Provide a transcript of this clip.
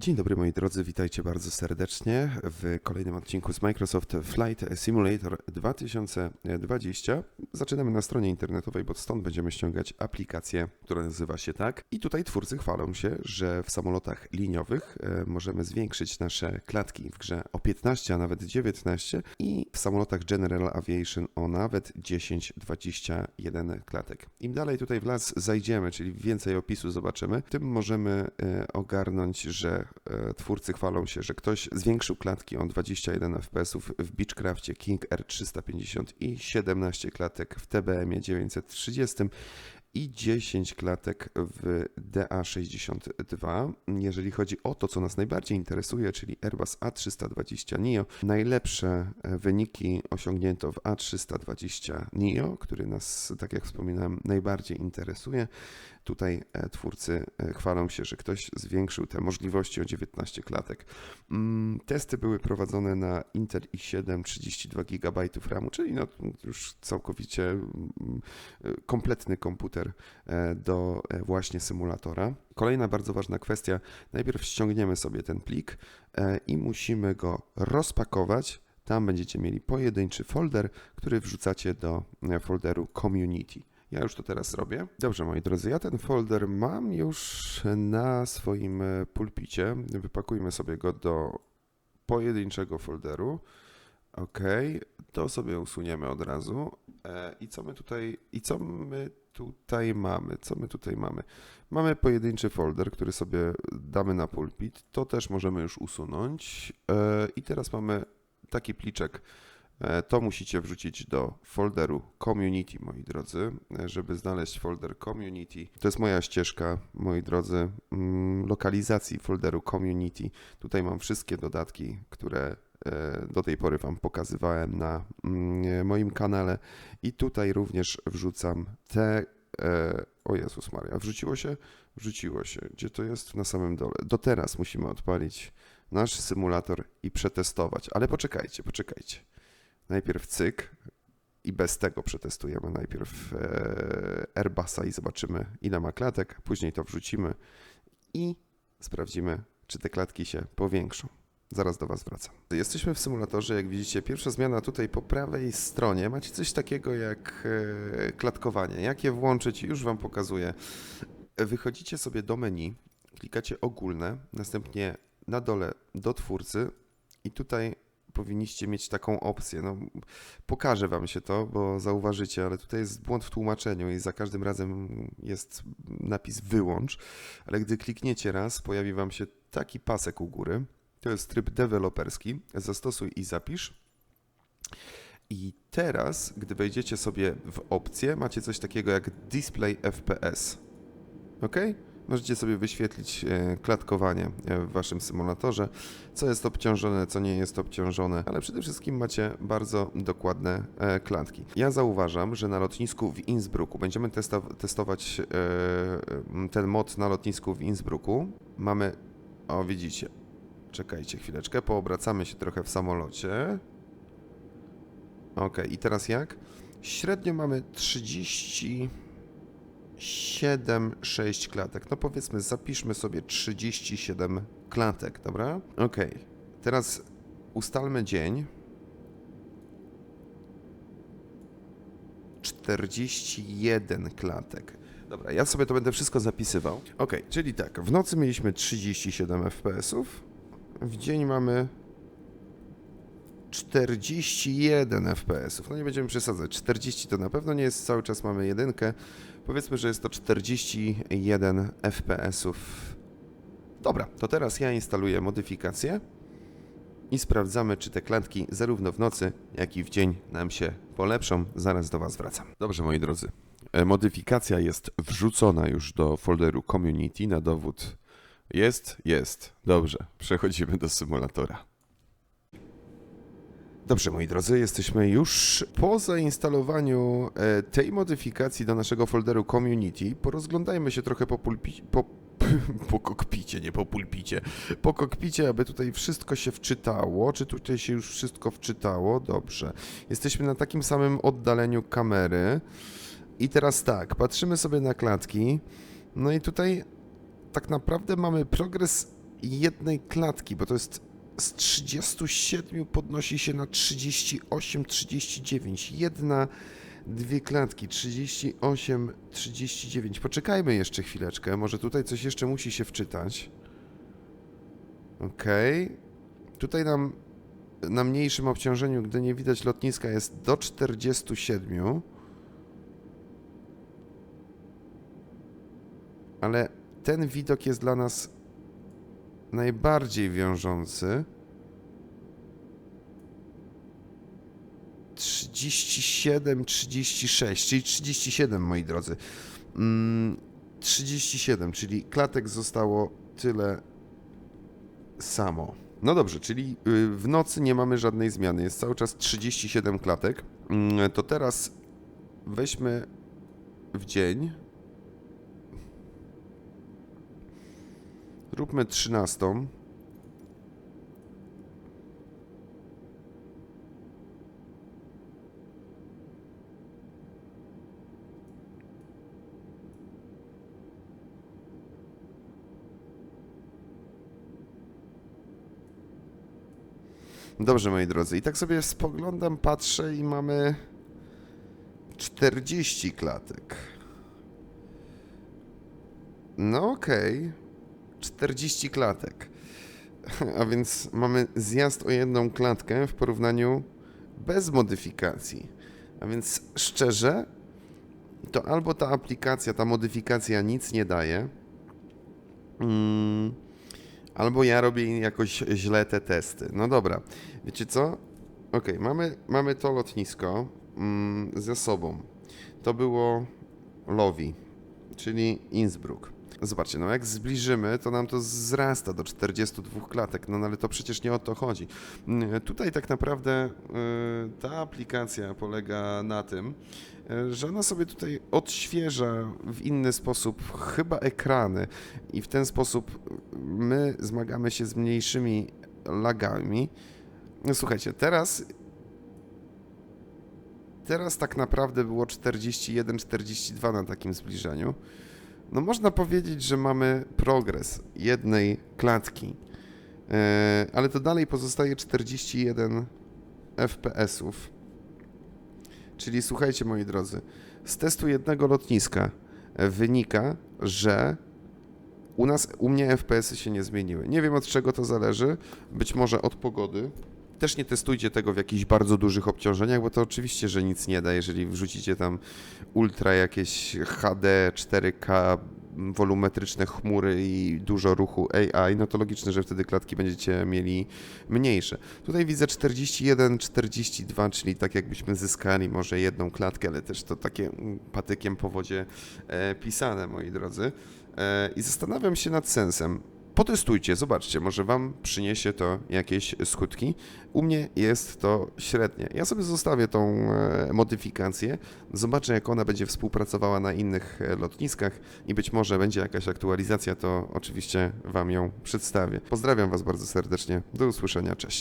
Dzień dobry moi drodzy, witajcie bardzo serdecznie w kolejnym odcinku z Microsoft Flight Simulator 2020. Zaczynamy na stronie internetowej, bo stąd będziemy ściągać aplikację, która nazywa się tak. I tutaj twórcy chwalą się, że w samolotach liniowych e, możemy zwiększyć nasze klatki w grze o 15, a nawet 19 i w samolotach General Aviation o nawet 10-21 klatek. Im dalej tutaj w las zajdziemy, czyli więcej opisu zobaczymy, tym możemy e, ogarnąć, że twórcy chwalą się, że ktoś zwiększył klatki o 21 fps w Beechcrafcie King R350 i 17 klatek w TBM 930 i 10 klatek w DA62. Jeżeli chodzi o to, co nas najbardziej interesuje, czyli Airbus A320 NEO, najlepsze e, wyniki osiągnięto w A320 NEO, który nas, tak jak wspominałem, najbardziej interesuje. Tutaj e, twórcy e, chwalą się, że ktoś zwiększył te możliwości o 19 klatek. Mm, Testy były prowadzone na Intel i7 32 GB RAMu, czyli no już całkowicie mm, e, kompletny komputer do właśnie symulatora. Kolejna bardzo ważna kwestia, najpierw ściągniemy sobie ten plik i musimy go rozpakować. Tam będziecie mieli pojedynczy folder, który wrzucacie do folderu Community. Ja już to teraz robię. Dobrze, moi drodzy, ja ten folder mam już na swoim e, pulpicie. Wypakujmy sobie go do pojedynczego folderu. OK, to sobie usuniemy od razu. E, I co my tutaj, i co my tutaj mamy? Co my tutaj mamy? Mamy pojedynczy folder, który sobie damy na pulpit. To też możemy już usunąć. E, I teraz mamy taki pliczek. E, To musicie wrzucić do folderu community, moi drodzy, e, żeby znaleźć folder community. To jest moja ścieżka, moi drodzy, mm, lokalizacji folderu community. Tutaj mam wszystkie dodatki, które e, do tej pory Wam pokazywałem na mm, moim kanale i tutaj również wrzucam te. O Jezus Maria, wrzuciło się? Wrzuciło się. Gdzie to jest? Na samym dole. Do teraz musimy odpalić nasz symulator i przetestować. Ale poczekajcie, poczekajcie. Najpierw cyk i bez tego przetestujemy najpierw e, Airbusa i zobaczymy ile ma klatek, później to wrzucimy i sprawdzimy, czy te klatki się powiększą. Zaraz do Was wracam. Jesteśmy w symulatorze, jak widzicie, pierwsza zmiana tutaj po prawej stronie. Macie coś takiego jak e, klatkowanie. Jak je włączyć, już Wam pokazuję. Wychodzicie sobie do menu, klikacie ogólne, następnie na dole do twórcy i tutaj powinniście mieć taką opcję. No, pokażę Wam się to, bo zauważycie, ale tutaj jest błąd w tłumaczeniu i za każdym razem jest napis wyłącz, ale gdy klikniecie raz, pojawi Wam się taki pasek u góry. To jest tryb deweloperski. Zastosuj i zapisz. I teraz, gdy wejdziecie sobie w opcję, macie coś takiego jak Display FPS. OK? Możecie sobie wyświetlić e, klatkowanie e, w waszym symulatorze, co jest obciążone, co nie jest obciążone, ale przede wszystkim macie bardzo dokładne e, klatki. Ja zauważam, że na lotnisku w Innsbrucku będziemy testować ten mod na lotnisku w Innsbrucku. Mamy, o widzicie, czekajcie chwileczkę, poobracamy się trochę w samolocie. Ok, i teraz jak? Średnio mamy 30. 7, 6 klatek. No powiedzmy, zapiszmy sobie 37 klatek, dobra? Ok. Teraz ustalmy dzień. 41 klatek. Dobra, ja sobie to będę wszystko zapisywał. Ok, czyli tak, w nocy mieliśmy 37 FPS-ów, w dzień mamy 41 FPS-ów. No nie będziemy przesadzać. 40 to na pewno nie jest, cały czas mamy jedynkę. Powiedzmy, że jest to 41 FPS-ów. Dobra, to teraz ja instaluję modyfikację i sprawdzamy, czy te klatki zarówno w nocy, jak i w dzień nam się polepszą. Zaraz do Was wracam. Dobrze, moi drodzy. E, Modyfikacja jest wrzucona już do folderu Community na dowód. Jest? Jest. Dobrze, przechodzimy do symulatora. Dobrze, moi drodzy, jesteśmy już po zainstalowaniu e, tej modyfikacji do naszego folderu Community. Porozglądajmy się trochę po po... po kokpicie, nie po pulpicie. Po kokpicie, aby tutaj wszystko się wczytało. Czy tutaj się już wszystko wczytało? Dobrze. Jesteśmy na takim samym oddaleniu kamery. I teraz tak, patrzymy sobie na klatki. No i tutaj tak naprawdę mamy progres jednej klatki, bo to jest z 37 podnosi się na 38, 39. Jedna, dwie klatki, 38, 39. Poczekajmy jeszcze chwileczkę, może tutaj coś jeszcze musi się wczytać. Okej. Tutaj nam na mniejszym obciążeniu, gdy nie widać lotniska, jest do 47. Ale ten widok jest dla nas najbardziej wiążący. 37, 36, czyli 37, moi drodzy. Mm, 37, czyli klatek zostało tyle samo. No dobrze, czyli y, w nocy nie mamy żadnej zmiany. Jest cały czas 37 klatek. Mm, To teraz weźmy w dzień. Róbmy 13. Dobrze, moi drodzy. I tak sobie spoglądam, patrzę i mamy 40 klatek. No okej. 40 klatek. A więc mamy zjazd o jedną klatkę w porównaniu bez modyfikacji. A więc szczerze, to albo ta aplikacja, ta modyfikacja nic nie daje, mm, albo ja robię jakoś źle te testy. No dobra, wiecie co? Okej, mamy, mamy to lotnisko mm, ze sobą. To było Lowi, czyli Innsbruck. Zobaczcie, no jak zbliżymy, to nam to wzrasta do 42 klatek, no ale to przecież nie o to chodzi. Mm, Tutaj tak naprawdę y, ta aplikacja polega na tym, y, że ona sobie tutaj odświeża w inny sposób chyba ekrany i w ten sposób my zmagamy się z mniejszymi lagami. No słuchajcie, teraz teraz tak naprawdę było 41-42 na takim zbliżeniu. No można powiedzieć, że mamy progres jednej klatki, E, ale to dalej pozostaje 41 FPS-ów. Czyli słuchajcie moi drodzy, z testu jednego lotniska e, wynika, że u nas, u mnie FPS-y się nie zmieniły. Nie wiem od czego to zależy, być może od pogody. Też nie testujcie tego w jakichś bardzo dużych obciążeniach, bo to oczywiście, że nic nie da, jeżeli wrzucicie tam ultra jakieś HD, 4K, wolumetryczne chmury i dużo ruchu AI, no to logiczne, że wtedy klatki będziecie mieli mniejsze. Tutaj widzę 41, 42, czyli tak jakbyśmy zyskali może jedną klatkę, ale też to takie mm, patykiem po wodzie e, pisane, moi drodzy. E, I zastanawiam się nad sensem. Potestujcie, zobaczcie, może Wam przyniesie to jakieś skutki. U mnie jest to średnie. Ja sobie zostawię tą e, modyfikację, zobaczę jak ona będzie współpracowała na innych e, lotniskach i być może będzie jakaś aktualizacja, to oczywiście Wam ją przedstawię. Pozdrawiam Was bardzo serdecznie, do usłyszenia, cześć.